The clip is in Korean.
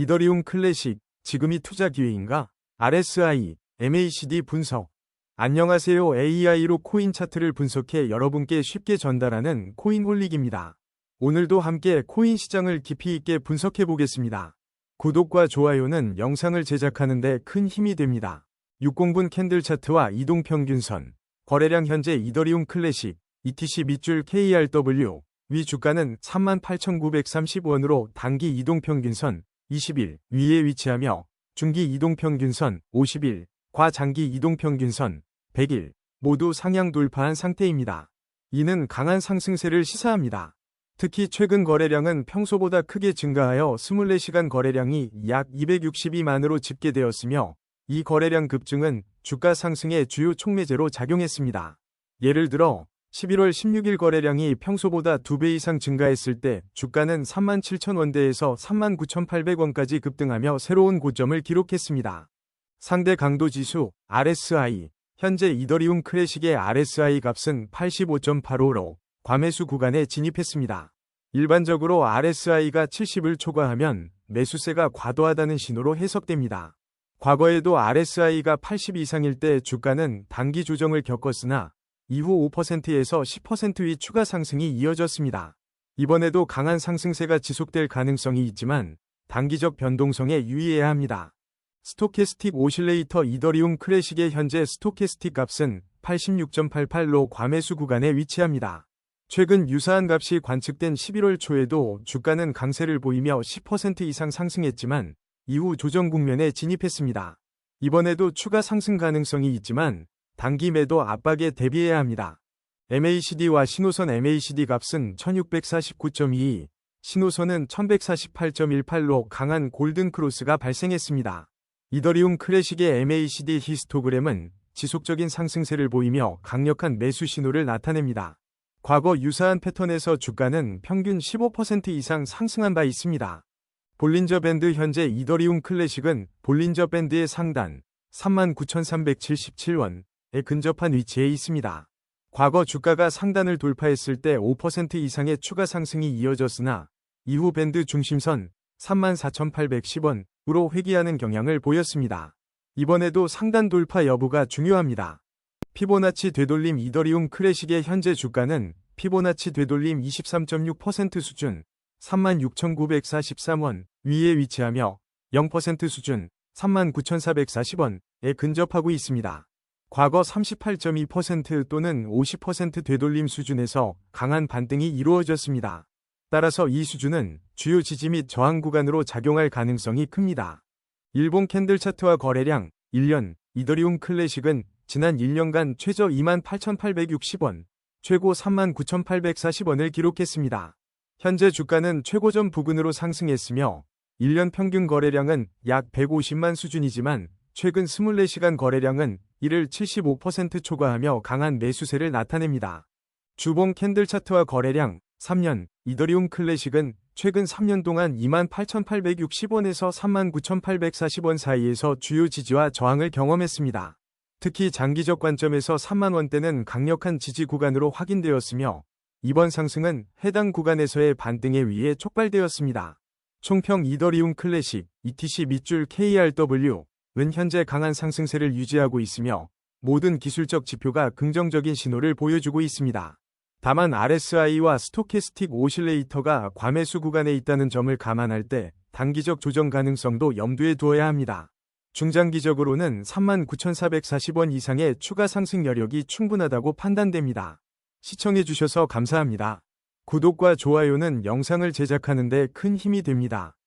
이더리움 클래식, 지금이 투자 기회인가? RSI, MACD 분석. 안녕하세요. AI로 코인 차트를 분석해 여러분께 쉽게 전달하는 코인홀릭입니다. 오늘도 함께 코인 시장을 깊이 있게 분석해 보겠습니다. 구독과 좋아요는 영상을 제작하는데 큰 힘이 됩니다. 60분 캔들 차트와 이동평균선, 거래량 현재 이더리움 클래식, ETC 밑줄 KRW, 위 주가는 38,930원으로 단기 이동평균선 20일 위에 위치하며 중기 이동평균선 50일, 과 장기 이동평균선 100일 모두 상향 돌파한 상태입니다. 이는 강한 상승세를 시사합니다. 특히 최근 거래량은 평소보다 크게 증가하여 24시간 거래량이 약 262만으로 집계되었으며 이 거래량 급증은 주가 상승의 주요 촉매제로 작용했습니다. 예를 들어 11월 16일 거래량이 평소보다 2배 이상 증가했을 때 주가는 37,000원대에서 39,800원까지 급등하며 새로운 고점을 기록했습니다. 상대 강도 지수 RSI 현재 이더리움 클래식의 RSI 값은 85.85로 과매수 구간에 진입했습니다. 일반적으로 RSI가 70을 초과하면 매수세가 과도하다는 신호로 해석됩니다. 과거에도 RSI가 80 이상일 때 주가는 단기 조정을 겪었으나 이후 5%에서 10%의 추가 상승이 이어졌습니다. 이번에도 강한 상승세가 지속될 가능성이 있지만 단기적 변동성에 유의해야 합니다. 스토캐스틱 오실레이터 이더리움 클래식의 현재 스토캐스틱 값은 86.88로 과매수 구간에 위치합니다. 최근 유사한 값이 관측된 11월 초에도 주가는 강세를 보이며 10% 이상 상승했지만 이후 조정 국면에 진입했습니다. 이번에도 추가 상승 가능성이 있지만 단기 매도 압박에 대비해야 합니다. MACD와 신호선 MACD 값은 1649.22, 신호선은 1148.18로 강한 골든 크로스가 발생했습니다. 이더리움 클래식의 MACD 히스토그램은 지속적인 상승세를 보이며 강력한 매수 신호를 나타냅니다. 과거 유사한 패턴에서 주가는 평균 15% 이상 상승한 바 있습니다. 볼린저 밴드 현재 이더리움 클래식은 볼린저 밴드의 상단 39,377원, 에 근접한 위치에 있습니다. 과거 주가가 상단을 돌파했을 때 5% 이상의 추가 상승이 이어졌으나 이후 밴드 중심선 34,810원으로 회귀하는 경향을 보였습니다. 이번에도 상단 돌파 여부가 중요합니다. 피보나치 되돌림 이더리움 클래식의 현재 주가는 피보나치 되돌림 23.6% 수준 36,943원 위에 위치하며 0% 수준 39,440원에 근접하고 있습니다. 과거 38.2% 또는 50% 되돌림 수준에서 강한 반등이 이루어졌습니다. 따라서 이 수준은 주요 지지 및 저항 구간으로 작용할 가능성이 큽니다. 일본 캔들 차트와 거래량 1년 이더리움 클래식은 지난 1년간 최저 28,860원, 최고 39,840원을 기록했습니다. 현재 주가는 최고점 부근으로 상승했으며 1년 평균 거래량은 약 150만 수준이지만 최근 24시간 거래량은 이를 75% 초과하며 강한 매수세를 나타냅니다. 주봉 캔들 차트와 거래량 3년 이더리움 클래식은 최근 3년 동안 28,860원에서 39,840원 사이에서 주요 지지와 저항을 경험했습니다. 특히 장기적 관점에서 3만원대는 강력한 지지 구간으로 확인되었으며 이번 상승은 해당 구간에서의 반등에 의해 촉발되었습니다. 총평 이더리움 클래식 ETC 밑줄 KRW 은 현재 강한 상승세를 유지하고 있으며 모든 기술적 지표가 긍정적인 신호를 보여주고 있습니다. 다만 RSI와 스토캐스틱 오실레이터가 과매수 구간에 있다는 점을 감안할 때 단기적 조정 가능성도 염두에 두어야 합니다. 중장기적으로는 39,440원 이상의 추가 상승 여력이 충분하다고 판단됩니다. 시청해주셔서 감사합니다. 구독과 좋아요는 영상을 제작하는 데 큰 힘이 됩니다.